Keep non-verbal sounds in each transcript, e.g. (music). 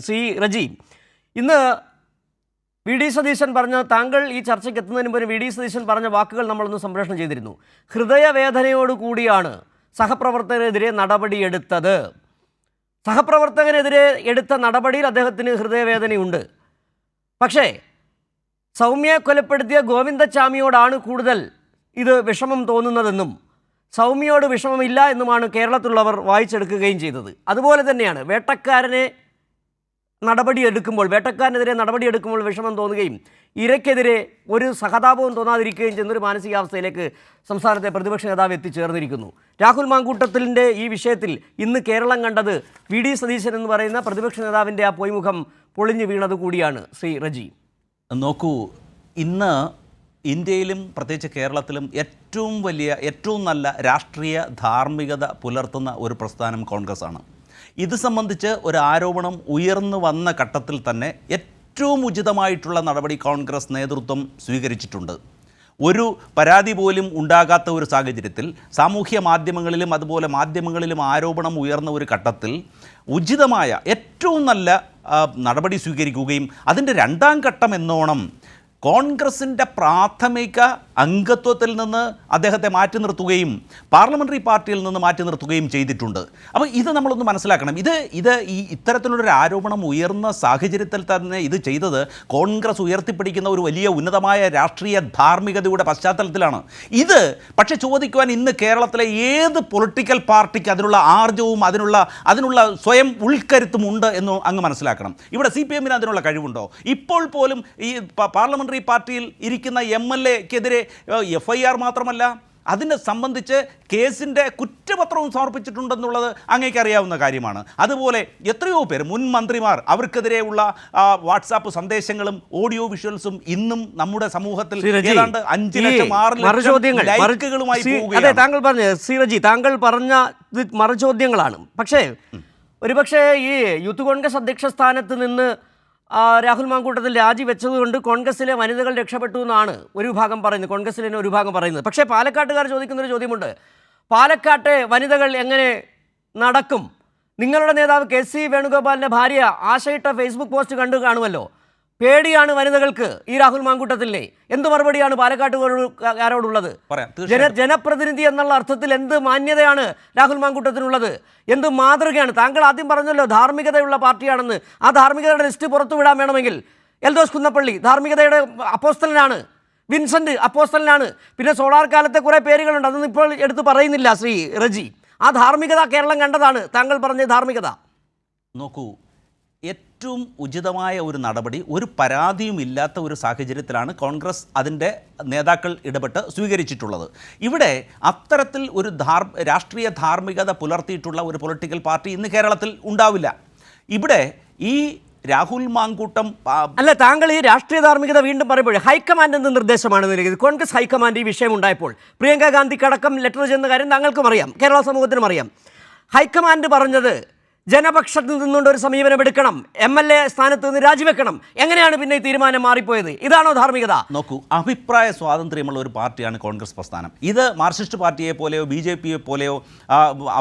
ശ്രീ റജി ഇന്ന് V D Satheesan പറഞ്ഞ താങ്കൾ ഈ ചർച്ചയ്ക്ക് എത്തുന്നതിന് മുമ്പ് വി ഡി സതീശൻ പറഞ്ഞ വാക്കുകൾ നമ്മളൊന്ന് സംപ്രേഷണം ചെയ്തിരുന്നു. ഹൃദയവേദനയോട് കൂടിയാണ് സഹപ്രവർത്തകരെതിരെ നടപടിയെടുത്തത്. സഹപ്രവർത്തകനെതിരെ എടുത്ത നടപടിയിൽ അദ്ദേഹത്തിന് ഹൃദയവേദനയുണ്ട്. പക്ഷേ സൗമ്യയെ കൊലപ്പെടുത്തിയ ഗോവിന്ദച്ചാമിയോടാണ് കൂടുതൽ ഇത് വിഷമം തോന്നുന്നതെന്നും സൗമ്യയോട് വിഷമമില്ല എന്നുമാണ് കേരളത്തിലുള്ളവർ വായിച്ചെടുക്കുകയും ചെയ്തത്. അതുപോലെ തന്നെയാണ് വേട്ടക്കാരനെ നടപടിയെടുക്കുമ്പോൾ വേട്ടക്കാരനെതിരെ നടപടിയെടുക്കുമ്പോൾ വിഷമം തോന്നുകയും ഇരയ്ക്കെതിരെ ഒരു സഹതാപവും തോന്നാതിരിക്കുകയും ചെയ്യുന്നൊരു മാനസികാവസ്ഥയിലേക്ക് സംസ്ഥാനത്തെ പ്രതിപക്ഷ നേതാവ് എത്തിച്ചേർന്നിരിക്കുന്നു. രാഹുൽ മാങ്കൂട്ടത്തിലിന്റെ ഈ വിഷയത്തിൽ ഇന്ന് കേരളം കണ്ടത് വി ഡി സതീശൻ എന്ന് പറയുന്ന പ്രതിപക്ഷ നേതാവിന്റെ ആ പൊയ്മുഖം പൊളിഞ്ഞു വീണത് കൂടിയാണ് ശ്രീ റജി. നോക്കൂ ഇന്ന് ഇന്ത്യയിലും പ്രത്യേകിച്ച് കേരളത്തിലും ഏറ്റവും വലിയ ഏറ്റവും നല്ല രാഷ്ട്രീയ ധാർമ്മികത പുലർത്തുന്ന ഒരു പ്രസ്ഥാനം കോൺഗ്രസ് ആണ് ഇത് സംബന്ധിച്ച് ഒരു ആരോപണം ഉയർന്നു വന്ന ഘട്ടത്തിൽ തന്നെ ഏറ്റവും ഉചിതമായിട്ടുള്ള നടപടി കോൺഗ്രസ് നേതൃത്വം സ്വീകരിച്ചിട്ടുണ്ട്. ഒരു പരാതി പോലും ഉണ്ടാകാത്ത ഒരു സാഹചര്യത്തിൽ സാമൂഹ്യ മാധ്യമങ്ങളിലും അതുപോലെ മാധ്യമങ്ങളിലും ആരോപണം ഉയർന്ന ഒരു ഘട്ടത്തിൽ ഉചിതമായ ഏറ്റവും നല്ല നടപടി സ്വീകരിക്കുകയും അതിന്റെ രണ്ടാം ഘട്ടം എന്നോണം കോൺഗ്രസിന്റെ പ്രാഥമിക അംഗത്വത്തിൽ നിന്ന് അദ്ദേഹത്തെ മാറ്റി നിർത്തുകയും പാർലമെന്ററി പാർട്ടിയിൽ നിന്ന് മാറ്റി നിർത്തുകയും ചെയ്തിട്ടുണ്ട്. അപ്പോൾ ഇത് നമ്മളൊന്ന് മനസ്സിലാക്കണം. ഇത് ഇത് ഈ ഇത്തരത്തിലുള്ളൊരു ആരോപണം ഉയർന്ന സാഹചര്യത്തിൽ തന്നെ ഇത് ചെയ്തത് കോൺഗ്രസ് ഉയർത്തിപ്പിടിക്കുന്ന ഒരു വലിയ ഉന്നതമായ രാഷ്ട്രീയ ധാർമ്മികതയുടെ പശ്ചാത്തലത്തിലാണ്. ഇത് പക്ഷേ ചോദിക്കുവാൻ ഇന്ന് കേരളത്തിലെ ഏത് പൊളിറ്റിക്കൽ പാർട്ടിക്ക് അതിനുള്ള ആർജവും അതിനുള്ള അതിനുള്ള സ്വയം ഉൾക്കരുത്തും ഉണ്ട് എന്ന് അങ്ങ് മനസ്സിലാക്കണം. ഇവിടെ സി പി എമ്മിന് അതിനുള്ള കഴിവുണ്ടോ? ഇപ്പോൾ പോലും ഈ പ- പാർലമെന്ററി പാർട്ടിയിൽ ഇരിക്കുന്ന എം എൽ എക്കെതിരെ എഫ് ഐ ആർ മാത്രമല്ല അതിനെ സംബന്ധിച്ച് കേസിന്റെ കുറ്റപത്രവും സമർപ്പിച്ചിട്ടുണ്ടെന്നുള്ളത് അങ്ങേക്ക് അറിയാവുന്ന കാര്യമാണ്. അതുപോലെ എത്രയോ പേർ മുൻ മന്ത്രിമാർ അവർക്കെതിരെയുള്ള വാട്സാപ്പ് സന്ദേശങ്ങളും ഓഡിയോ വിഷ്വൽസും ഇന്നും നമ്മുടെ സമൂഹത്തിൽ ഏതാണ്ട് അഞ്ച് ലക്ഷം ആറ് ലൈക്കുകളുമായി അതെ താങ്കൾ പറഞ്ഞ ശ്രീറജി താങ്കൾ പറഞ്ഞ മറുചോദ്യങ്ങളാണ്. പക്ഷേ ഒരുപക്ഷേ ഈ യൂത്ത് കോൺഗ്രസ് അധ്യക്ഷ സ്ഥാനത്ത് നിന്ന് രാഹുൽ മാങ്കൂട്ടത്തിൽ രാജിവെച്ചതുകൊണ്ട് കോൺഗ്രസിലെ വനിതകൾ രക്ഷപ്പെട്ടു എന്നാണ് ഒരു ഭാഗം പറയുന്നത്. കോൺഗ്രസിലെ തന്നെ ഒരു ഭാഗം പറയുന്നത്. പക്ഷേ പാലക്കാട്ടുകാർ ചോദിക്കുന്നൊരു ചോദ്യമുണ്ട്. പാലക്കാട്ടെ വനിതകൾ എങ്ങനെ നടക്കും? നിങ്ങളുടെ നേതാവ് കെ സി വേണുഗോപാലിന്റെ ഭാര്യ ആശയിട്ട ഫേസ്ബുക്ക് പോസ്റ്റ് കണ്ടു കാണുമല്ലോ. പേടിയാണ് വനിതകൾക്ക് ഈ രാഹുൽ മാങ്കൂട്ടത്തിലെ. എന്ത് മറുപടിയാണ് പാലക്കാട്ടുകാരോടുള്ളത്? ജന ജനപ്രതിനിധി എന്നുള്ള അർത്ഥത്തിൽ എന്ത് മാന്യതയാണ് രാഹുൽ മാങ്കൂട്ടത്തിനുള്ളത്? എന്ത് മാതൃകയാണ്? താങ്കൾ ആദ്യം പറഞ്ഞല്ലോ ധാർമ്മികതയുള്ള പാർട്ടിയാണെന്ന്. ആ ധാർമ്മികതയുടെ ലിസ്റ്റ് പുറത്തുവിടാൻ വേണമെങ്കിൽ എൽദോസ് കുന്നപ്പള്ളി ധാർമ്മികതയുടെ അപ്പോസ്തലനാണ്. വിൻസെന്റ് അപ്പോസ്തലനാണ്. പിന്നെ സോളാർ കാലത്തെ കുറേ പേരുകളുണ്ട്. അതൊന്നും ഇപ്പോൾ എടുത്ത് പറയുന്നില്ല ശ്രീ റജി. ആ ധാർമ്മികത കേരളം കണ്ടതാണ്. താങ്കൾ പറഞ്ഞ ധാർമ്മികത. നോക്കൂ ഏറ്റവും ഉചിതമായ ഒരു നടപടി ഒരു പരാതിയും ഇല്ലാത്ത ഒരു സാഹചര്യത്തിലാണ് കോൺഗ്രസ് അതിന്റെ നേതാക്കൾ ഇടപെട്ട് സ്വീകരിച്ചിട്ടുള്ളത്. ഇവിടെ അത്തരത്തിൽ ഒരു ധാർ രാഷ്ട്രീയ ധാർമ്മികത പുലർത്തിയിട്ടുള്ള ഒരു പൊളിറ്റിക്കൽ പാർട്ടി ഇന്ന് കേരളത്തിൽ ഉണ്ടാവില്ല. ഇവിടെ ഈ രാഹുൽ മാങ്കൂട്ടം അല്ല താങ്കൾ ഈ രാഷ്ട്രീയ ധാർമ്മികത വീണ്ടും പറയുമ്പോൾ ഹൈക്കമാൻഡ് എന്ന നിർദ്ദേശമാണ് നൽകിയത്. കോൺഗ്രസ് ഹൈക്കമാൻഡ് ഈ വിഷയം ഉണ്ടായപ്പോൾ. പ്രിയങ്ക ഗാന്ധിക്കടക്കം ലെറ്റർ ചെന്ന കാര്യം താങ്കൾക്കും അറിയാം കേരള സമൂഹത്തിനും അറിയാം. ഹൈക്കമാൻഡ് പറഞ്ഞത് ജനപക്ഷത്ത് നിന്നുകൊണ്ട് ഒരു സമീപനം എടുക്കണം. എം എൽ എ സ്ഥാനത്ത് നിന്ന് രാജിവെക്കണം. എങ്ങനെയാണ് പിന്നെ ഈ തീരുമാനം മാറിപ്പോയത്? ഇതാണോ ധാർമ്മികത? നോക്കൂ അഭിപ്രായ സ്വാതന്ത്ര്യമുള്ള ഒരു പാർട്ടിയാണ് കോൺഗ്രസ് പ്രസ്ഥാനം. ഇത് മാർക്സിസ്റ്റ് പാർട്ടിയെ പോലെയോ ബി ജെ പിയെ പോലെയോ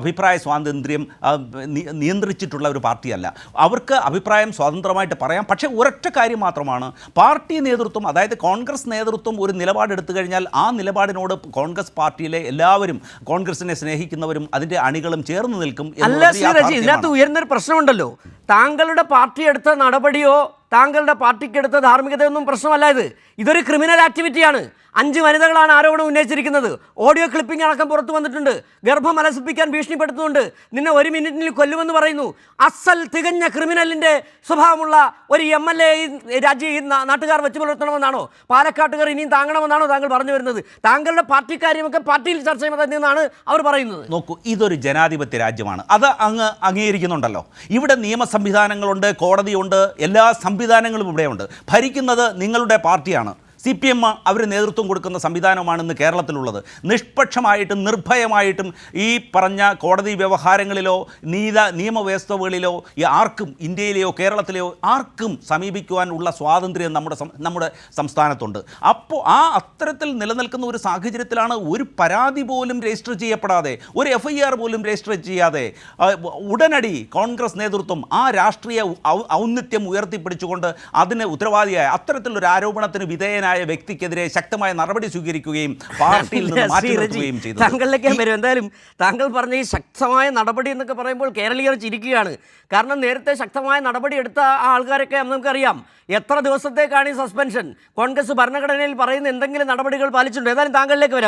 അഭിപ്രായ സ്വാതന്ത്ര്യം നിയന്ത്രിച്ചിട്ടുള്ള ഒരു പാർട്ടിയല്ല. അവർക്ക് അഭിപ്രായം സ്വതന്ത്രമായിട്ട് പറയാം. പക്ഷേ ഒരൊറ്റ കാര്യം മാത്രമാണ്. പാർട്ടി നേതൃത്വം അതായത് കോൺഗ്രസ് നേതൃത്വം ഒരു നിലപാടെടുത്തു കഴിഞ്ഞാൽ ആ നിലപാടിനോട് കോൺഗ്രസ് പാർട്ടിയിലെ എല്ലാവരും കോൺഗ്രസിനെ സ്നേഹിക്കുന്നവരും അതിന്റെ അണികളും ചേർന്ന് നിൽക്കും എന്നുള്ളത് ഉയർന്നൊരു പ്രശ്നമുണ്ടല്ലോ. താങ്കളുടെ പാർട്ടി എടുത്ത നടപടിയോ താങ്കളുടെ പാർട്ടിക്ക് എടുത്ത ധാർമ്മികതയൊന്നും പ്രശ്നമല്ല ഇത്. ഇതൊരു ക്രിമിനൽ ആക്ടിവിറ്റിയാണ്. അഞ്ച് വനിതകളാണ് ആരോപണം ഉന്നയിച്ചിരിക്കുന്നത്. ഓഡിയോ ക്ലിപ്പിംഗ് അടക്കം പുറത്തു വന്നിട്ടുണ്ട്. ഗർഭം അലസിപ്പിക്കാൻ ഭീഷണിപ്പെടുത്തുന്നുണ്ട്. നിന്നെ ഒരു മിനിറ്റിൽ കൊല്ലുമെന്ന് പറയുന്നു. അസൽ തികഞ്ഞ ക്രിമിനലിന്റെ സ്വഭാവമുള്ള ഒരു എം എൽ എ രാജ്യ നാട്ടുകാർ വെച്ച് പുലർത്തണമെന്നാണോ? പാലക്കാട്ടുകാർ ഇനിയും താങ്ങണമെന്നാണോ താങ്കൾ പറഞ്ഞു വരുന്നത്? താങ്കളുടെ പാർട്ടി കാര്യമൊക്കെ പാർട്ടിയിൽ ചർച്ച ചെയ്യുന്നതെന്നാണ് അവർ പറയുന്നത്? നോക്കൂ ഇതൊരു ജനാധിപത്യ രാജ്യമാണ്. അത് അങ്ങ് അംഗീകരിക്കുന്നുണ്ടല്ലോ. ഇവിടെ നിയമ സംവിധാനങ്ങളുണ്ട് കോടതിയുണ്ട് എല്ലാ സംവിധാനങ്ങളും ഇവിടെയുണ്ട്. ഭരിക്കുന്നത് നിങ്ങളുടെ പാർട്ടിയാണ്. സി പി എം അവർ നേതൃത്വം കൊടുക്കുന്ന സംവിധാനമാണ് ഇന്ന് കേരളത്തിലുള്ളത്. നിഷ്പക്ഷമായിട്ടും നിർഭയമായിട്ടും ഈ പറഞ്ഞ കോടതി വ്യവഹാരങ്ങളിലോ നീത നിയമവ്യവസ്ഥകളിലോ ഈ ആർക്കും ഇന്ത്യയിലെയോ കേരളത്തിലെയോ ആർക്കും സമീപിക്കുവാനുള്ള സ്വാതന്ത്ര്യം നമ്മുടെ നമ്മുടെ സംസ്ഥാനത്തുണ്ട്. അപ്പോൾ ആ അത്തരത്തിൽ നിലനിൽക്കുന്ന ഒരു സാഹചര്യത്തിലാണ് ഒരു പരാതി പോലും രജിസ്റ്റർ ചെയ്യപ്പെടാതെ ഒരു എഫ് ഐ ആർ പോലും രജിസ്റ്റർ ചെയ്യാതെ ഉടനടി കോൺഗ്രസ് നേതൃത്വം ആ രാഷ്ട്രീയ ഔന്നിത്യം ഉയർത്തിപ്പിടിച്ചുകൊണ്ട് അതിന് ഉത്തരവാദിയായ അത്തരത്തിലൊരു ആരോപണത്തിന് വിധേയനായ വ്യക്തിക്കെതിരെ ശക്തമായ നടപടി സ്വീകരിക്കുകയും പാർട്ടിയിൽ നിന്ന് (laughs) മാറ്റി നിർത്തുകയും ചെയ്തു. താങ്കളിലേക്ക് വരും എന്തായാലും താങ്കൾ പറഞ്ഞ ഈ ശക്തമായ നടപടി എന്നൊക്കെ പറയുമ്പോൾ കേരളീയർ ചിരിക്കുകയാണ്. കാരണം നേരത്തെ ശക്തമായ നടപടി എടുത്ത ആ ആൾക്കാരൊക്കെ നമുക്കറിയാം എത്ര ദിവസത്തേക്കാണ് ഈ സസ്പെൻഷൻ കോൺഗ്രസ് ഭരണഘടനയിൽ പറയുന്ന എന്തെങ്കിലും നടപടികൾ പാലിച്ചിട്ടുണ്ടോ? ഏതായാലും താങ്കളിലേക്ക് വരാം.